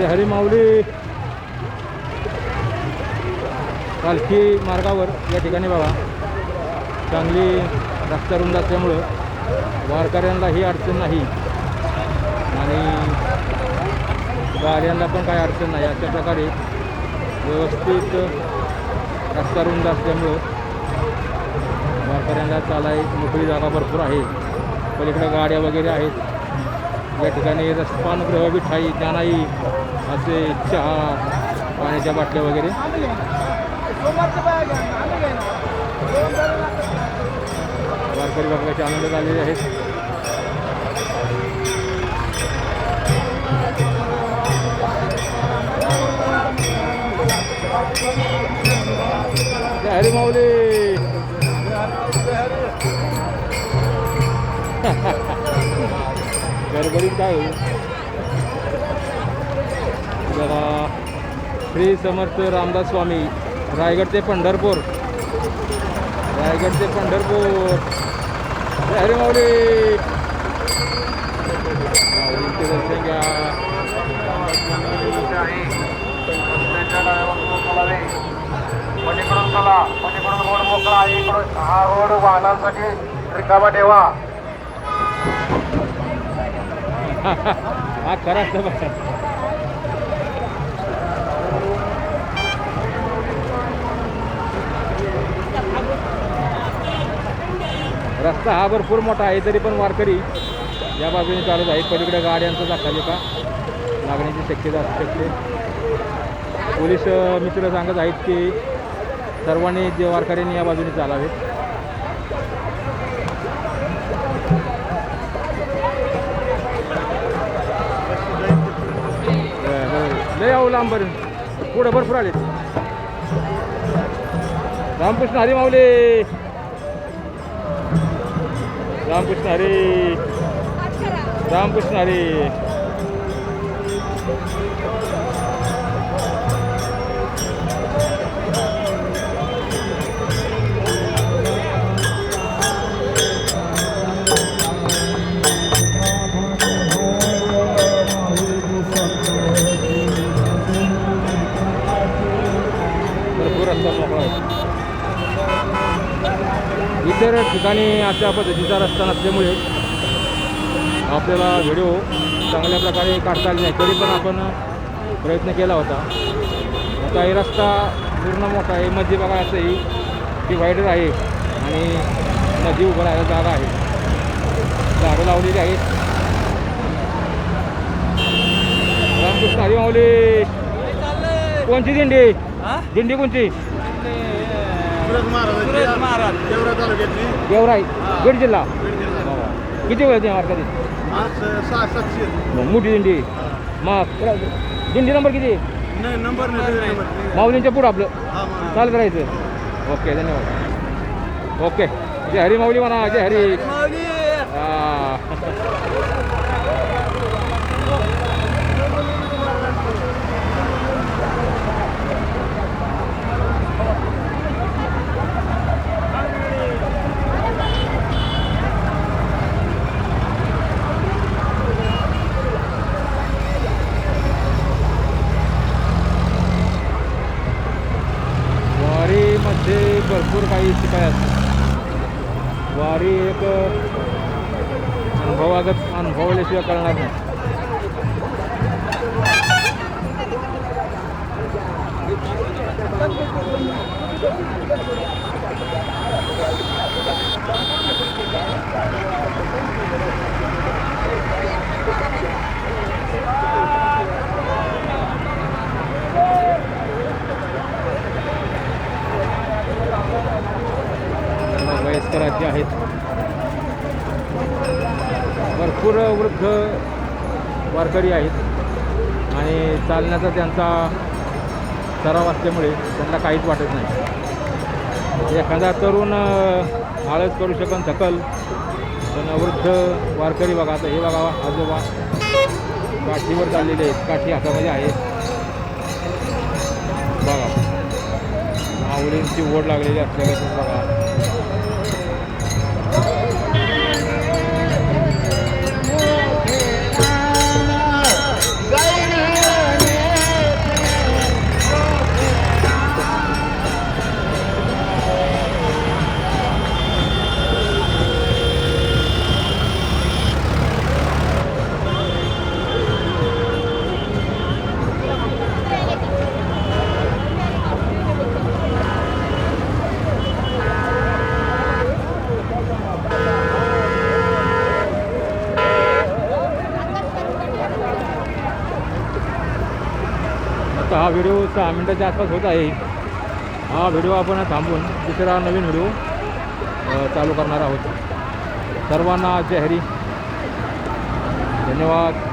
जे हरिमाऊली पालखी मार्गावर या ठिकाणी बघा चांगली रस्ता रुंद असल्यामुळं वारकऱ्यांना ही अडचण नाही आणि गाड्यांना पण काही अडचण नाही. अशा प्रकारे व्यवस्थित रस्ता रुंद असल्यामुळं वारकऱ्यांना चालाय मोकळी जागा भरपूर आहे. पलीकडे गाड्या वगैरे आहेत. या ठिकाणी रसपानगृह मिठाई त्यानाही असे चहा पाण्याच्या बाटल्या वगैरे. वारकरी बघण्याचे आनंद झालेले आहेत. जय गडबडीत काय होईल? जरा श्री समर्थ रामदास स्वामी रायगड ते पंढरपूर. रायगड ते पंढरपूर. अरे माऊली. माऊलींचे दर्शन घ्या. पलीकडून चला पलीकडून रोड मोकळा इकडून हा रोड वाहनांसाठी रिकामा ठेवा. हा खरा असतं रस्ता हा भरपूर मोठा आहे तरी पण वारकरी या बाजूने चालत आहे पलीकडे गाड्यांचा दाखल का लागण्याची शक्यता असू शकते. पोलीस मित्र सांगत आहेत की सर्वांनी जे वारकऱ्यांनी या बाजूने चालावेत. बरं. लय लांब पुढं भरपूर आले रामकृष्ण हरी माऊले. रामकृष्ण हरी. रामकृष्ण हरी. भरपूर रस्ता मोकळा आहे इतर ठिकाणी अशा पद्धतीचा रस्ता नसल्यामुळे आपल्याला व्हिडिओ चांगल्या प्रकारे काढता आले नाही. तरी पण आपण प्रयत्न केला होता. काही रस्ता पूर्ण मोठा आहे. मध्ये बघा असंही डिवायडर आहे आणि नदी उभं राहायला जागा आहे. झाडं लावलेली आहेत. रामकृष्ण हरिमावली कोणची दिंडी? दिंडी कोणची? महाराज. देवरा तालुक्यातली. गेवराई बीड जिल्हा. किती वेळ सहा सातशे. मोठी दिंडी. मग दिंडी नंबर किती? नाही नंबर नाही नंबर माऊलींच्या पुढं आपलं. हा मा- चाल करायचं ओके धन्यवाद. ओके. जय हरी माऊली म्हणा जय हरी. हा. वारीमध्ये भरपूर काही शिकाय वारी एक अनुभवागत अनुभवल्याशिवाय कळणार नाही. वयस्कर आहेत. भरपूर वृद्ध वारकरी आहेत. आणि चालण्याचा त्यांचा सराव असल्यामुळे त्यांना काहीच वाटत नाही. एखादा तरुण आळस करू शकन थकल पण वृद्ध वारकरी बघा आता हे बघा आजोबा काठीवर चाललेले आहेत काठी हातामध्ये आहे. बघा. आवडींची ओढ लागलेली असल्यापासून बघा. व्हिडिओ सहा मिनटाच्या आसपास होत आहे. हा व्हिडिओ आपण थांबून दुसरा नवीन व्हिडिओ चालू करणार आहोत. सर्वांना जय हरी. धन्यवाद.